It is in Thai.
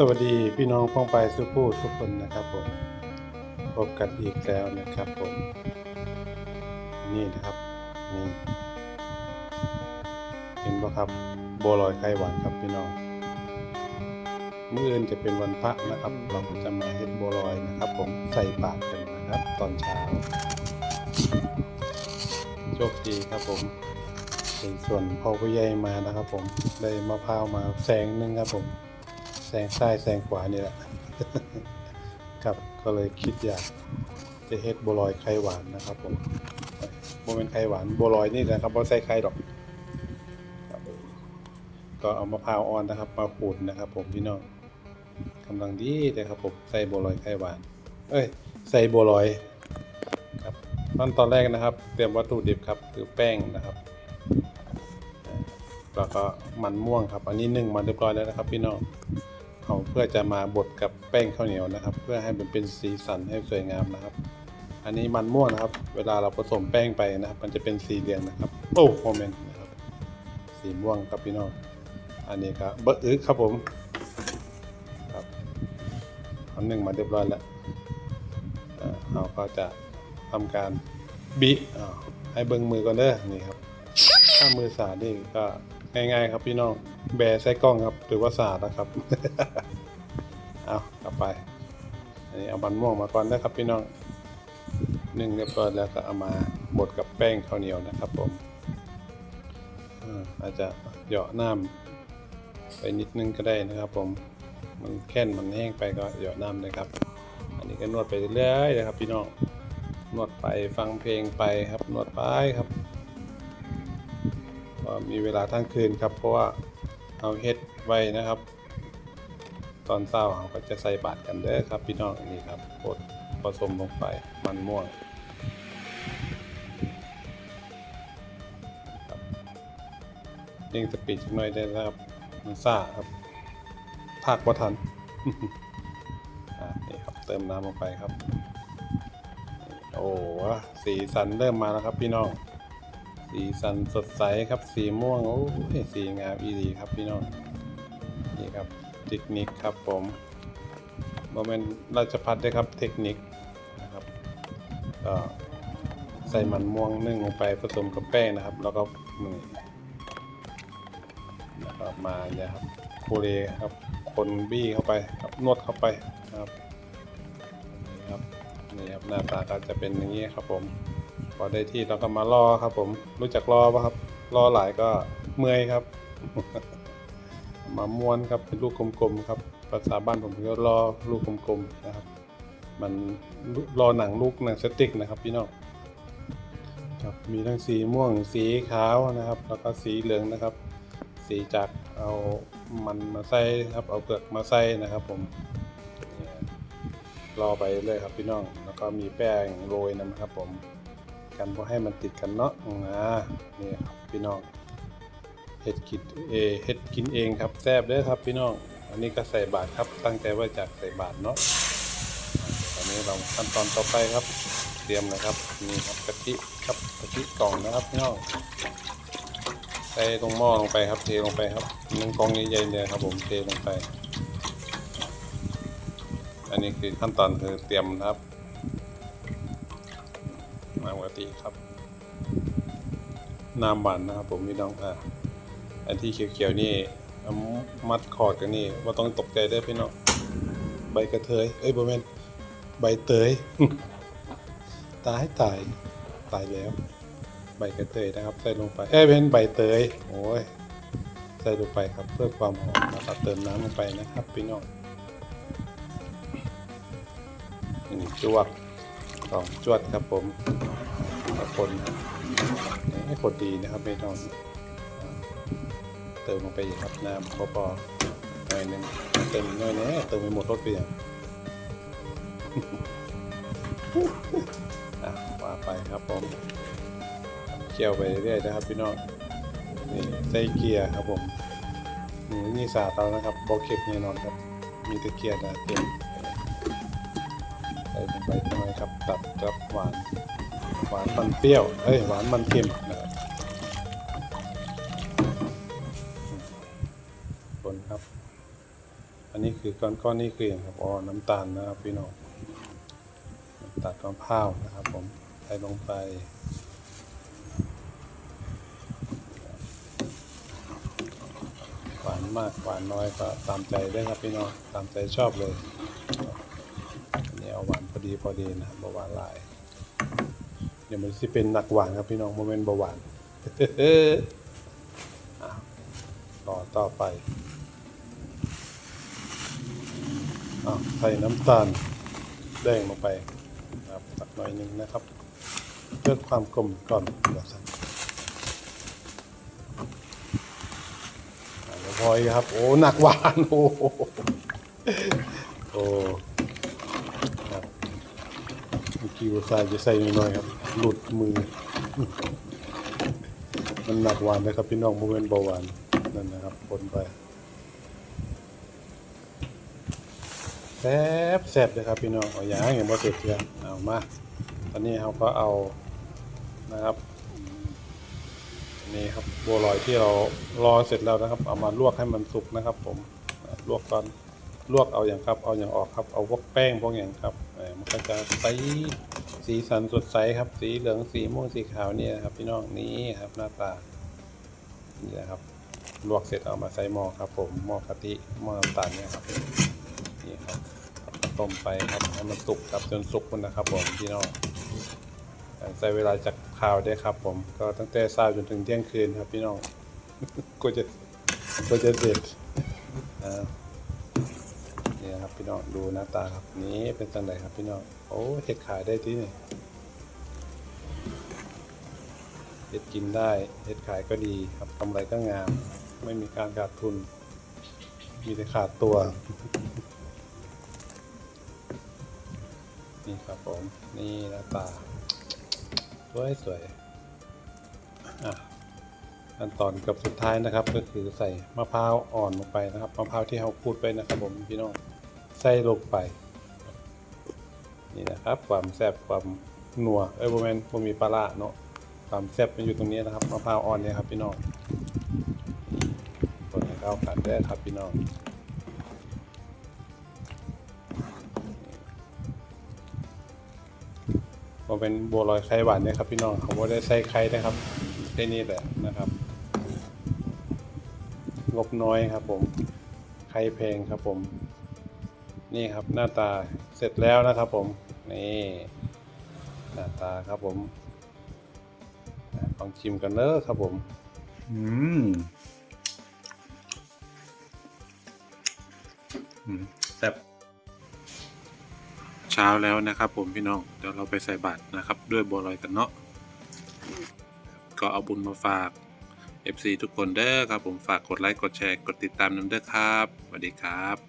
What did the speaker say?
สวัสดีพี่น้องพ้องไปสุผู้ทุกคนนะครับผมพบกันอีกแล้วนะครับผม นี่นะครับนี่เห็นปะครับบัวลอยไข่หวานครับพี่น้องเมื้ออื่นจะเป็นวันพระนะครับ เราก็จะมาเฮ็ดบัวลอยนะครับ ผมใส่บาตรกันนะครับ ตอนเช้าโชคดีครับผมเป็นส่วนพ่อผู้ใหญ่มานะครับ ผมได้มะพร้าวมาแสงหนึงครับผม แซงซ้ายแซงขวานี่แหละ ครับก็เลยคิดอยากจะเฮ็ดบัวลอยไข่หวานนะครับผมโมเป็นไข่หวานบัวลอยนี่นะครับบ่ใส่ไข่ดอก ก็เอามะพร้าวอ่อนนะครับ มาขูดนะครับผมพี่น้องกำลังดีเลยครับผมใส่บัวลอยไข่หวาน เอ้ย ใส่บัวลอยครับตอนตอนแรกนะครับ เตรียมวัตถุดิบครับคือแป้งนะครับ แล้วก็มันม่วงครับ อันนี้นึ่งมาเรียบร้อยแล้วนะครับ พี่น้อง เอาเพื่อจะมาบดกับแป้งข้าวเหนียวนะครับ เพื่อให้มันเป็นสีสันให้สวยงามนะครับ อันนี้มันม่วงนะครับ เวลาเราผสมแป้งไปนะครับ มันจะเป็นสีเหลืองนะครับ โอ้โมเมนต์นะครับ สีม่วงครับพี่น้องอันนี้ครับเบอร์อึครับผมครับเอาหนึ่งมาเรียบร้อยแล้วเราก็จะทำการบิอ่าให้เบิ้งมือก่อนเด้อนี่ครับ ถ้ามือสาดนี่ก็ ง่ายๆครับพี่น้อง แบร์ใส่กล้องครับ หรือว่าสาดนะครับ เอากลับไป อันนี้เอาบันม่วงมาก่อนนะครับพี่น้องหนึ่งเรียบร้อยแล้วก็เอามาบดกับแป้งข้าวเหนียวนะครับผมอาจจะเหยาะน้ำไปนิดนึงก็ได้นะครับ ผม มันแค่นมันแห้งไปก็เหยาะน้ำเลยครับ อันนี้ก็นวดไปเรื่อยๆนะครับ พี่น้อง นวดไปฟังเพลงไปครับ นวดไปครับ มีเวลาทั้งคืนครับ เพราะว่าเอาเฮ็ดไว้นะครับ ตอนเช้าเราก็จะใส่บาตรกันเด้อครับพี่น้องนี่ครับโคตรผสมลงไปมันม่วงครับเร่งสปีดหน่อยได้แล้วครับมันซ่าครับภาคว่าทันนี่ครับเติมน้ำลงไปครับ โอ้สีสันเริ่มมาแล้วครับพี่น้อง สีสันสดใสครับสีม่วงโอ้ยสีงามอีดีครับพี่น้องนี่ครับเทคนิคครับผมโมเมนต์ราชพัฒน์ด้วยครับเทคนิคนะครับก็ใส่มันม่วงนึ่งลงไปผสมกับแป้งนะครับ แล้วก็นี่แล้วก็มาเนี่ยครับโคเรครับคนบี้เข้าไปครับนวดเข้าไปนะครับนี่ครับนี่ครับหน้าตาก็จะเป็นอย่างนี้ครับผม พอได้ที่เราก็มารอครับ ผมรู้จักรอปะครับ รอหลายก็เมื่อยครับ มาม้วนครับเป็นลูกกลมๆครับภาษาบ้านผมก็รอลูกกลมๆนะครับ มันรอหนังลูกหนังสติกนะครับพี่น้องครับมีทั้งสีม่วงสีขาวนะครับ แล้วก็สีเหลืองนะครับ สีจากเอามันมาใส่ครับ เอาเปลือกมาใส่นะครับ ผมเนี่ยรอไปเลยครับพี่น้อง แล้วก็มีแป้งโรยนะครับผม กันเพื่อให้มันติดกันเนาะอ่านี่ครับพี่น้องเห็ดกินเอเห็ดกินเองครับแซ่บเด้อครับพี่น้อง อันนี้ก็ใส่บาทครับ ตั้งใจว่าจะใส่บาทเนาะตอนนี้เราขั้นตอนต่อไปครับ เตรียมนะครับนี่ครับกะทิครับกะทิกล่องนะครับพี่น้องใส่ตรงหม้อลงไปครับเทลงไปครับหนึ่งกองใหญ่ๆเลยครับ ผมเทลงไป อันนี้คือขั้นตอนคือเตรียมนะครับ มาปกติครับ น้ำหวานนะครับผมพี่น้องอะอันที่เขียวๆนี่มัดคอร์ดกันนี่ว่าต้องตกใจเด้พี่น้องใบกระเทยเอ้ยบอแมนใบเตยตายตายตายแล้ว ใบกระเทยนะครับ ใส่ลงไปเอ้ยเป็นใบเตยโอ้ยใส่ลงไปครับเพื่อความหอมนะครับเติมน้ำลงไปนะครับพี่น้องนึ่จวก สองจวดครับผมขอบคนให้คนดีนะครับไม่ต้องเติมลงไปอีกครับน้ำพอพอหน่อยนึงเติมหน่อยแน่เติมไปหมดรถไปอย่างอะว่าไปครับผมเคี่ยวไปเรื่อยๆนะครับพี่น้องนี่ใส่เกียร์ครับผมนี่นี่สาเตานะครับบอกเก็บแน่นอนครับ มีตะเกียร์นะเต็มใส่ลงไป น่อยครับตัดกับหวานหวานมันเปรี้ยวเอ้ยหวานมันเค็มนะครับคนครับ อันนี้คือก้อนก้อนนี้คืออย่างครับอ๋อน้ำตาลนะครับพี่น้องน้ำตาลมะพร้าวนะครับ ผมใส่ลงไปหวานมากหวานน้อยก็ตามใจได้ครับพี่น้องตามใจชอบเลยอันนี้เอาหวานพอ ดีพอดีนะเบาหวานหลายเดี๋ยวมันจะเป็นหนักหวานครับพี่น้องโมเมนต์เบาหวานต่อต่อไปอใส่น้ำตาลแดงลงไปนะครับสักหน่อยหนึงนะครับ เพื่อความกลมกล่อมเดี๋ยวสั่นอ่าเดี๋ยวพอครับ โอ้หนักหวาน โอ้โอ้ กี้อุตส่จะใส่น้อยๆครับ หลุดมือ มันหนักหวานนะครับ พี่น้องโมเมนต์เบาหวานนั่นนะครับคนไปแซบแซบเลยครับพี่น้องเอาอย่างอย่างบ่เสร็จเลยเอามา ตอนนี้เราก็เอานะครับนี่ครับบัวลอยที่เรารอเสร็จแล้วนะครับ เอามาลวกให้มันสุกนะครับ ผมลวกก่อน ลวกเอาอย่างครับ เอาอย่างออกครับ เอาพวกแป้งพวกอย่างครับมันก็จะใสสีสันสดใสครับ สีเหลืองสีม่วงสีขาวนี่นะครับ พี่น้องนี่ครับหน้าตานี่นะครับลวกเสร็จเอามาใส่หม้อครับ ผมหม้อกะทิหม้อน้ำตาลเนี่ยครับนี่ครับต้มไปครับให้มันสุกครับจนสุกมันนะครับ ผมพี่น้องใช้เวลาจากข่าวได้ครับ ผมก็ตั้งแต่เช้าจนถึงเที่ยงคืนครับ พี่น้องก็จะก็จะเสร็จอ่านี่นะ ครับพี่น้องดูหน้าตาครับนี้เป็นสังไหนครับพี่น้องโอ้เห็ดขายได้ที่นี่เห็ดกินได้เห็ดขายก็ดีครับกำไรก็งาม ไม่มีการขาดทุน มีแต่ขาดตัว นี่ครับผม นี่หน้าตา สวยสวยอะขั้นตอนกับสุดท้ายนะครับ ก็คือใส่มะพร้าวอ่อนลงไปนะครับมะพร้าวที่เราพูดไปนะครับผมพี่น้อง ใส่ลงไป นี่นะครับ ความแซ่บความนัวเอ้ยโมเมนต์มีปลาร้าเนาะความแซ่บมันอยู่ตรงนี้นะครับมะพร้าวอ่อนเนี่ยครับพี่น้องนี่คนให้เข้ากันได้ครับพี่น้องก็เป็นบัวลอยไข่หวานเนี่ยครับพี่น้องผมว่าได้ใส่ไข่นะครับแค่นี้แหละนะครับงบน้อยครับผมไข่แพงครับผม นี่ครับหน้าตาเสร็จแล้วนะครับผมนี่หน้าตาครับผมลองชิมกันเนอะครับผมอืมอืมแซ่บเช้าแล้วนะครับผมพี่น้องเดี๋ยวเราไปใส่บาตรนะครับ ด้วยบัวลอยกันเนาะก็เอาบุญมาฝาก FC ทุกคนเด้อครับผมฝากกดไลค์กดแชร์กดติดตามน้ำเด้อครับสวัสดีครับ